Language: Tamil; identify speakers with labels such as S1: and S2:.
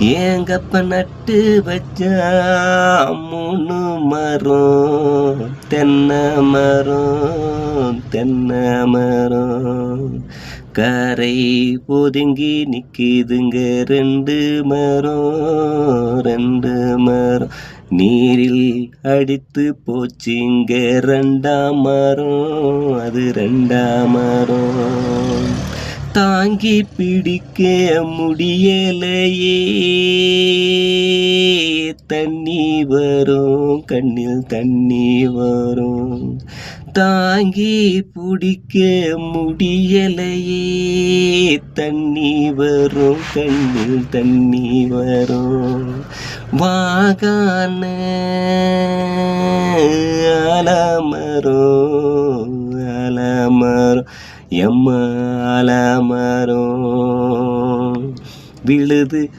S1: ஏங்கப்ப நட்டு வச்சா மூணு மரம் தென்னை மரம் தென்னை மரம். கரை ஒதுங்கி நிற்கிதுங்க ரெண்டு மரம் ரெண்டு மரம். நீரில் அடித்து போச்சுங்க ரெண்டாம் மரம் அது ரெண்டாம் மரம். தாங்கி பிடிக்க முடியலையே. தண்ணி வரும் கண்ணில் தண்ணி வரும். தாங்கி பிடிக்க முடியலையே. தண்ணி வரும் கண்ணில் தண்ணி வரும். வாகான அலமரம் அமரும் எம்மால் அமரும். விழுது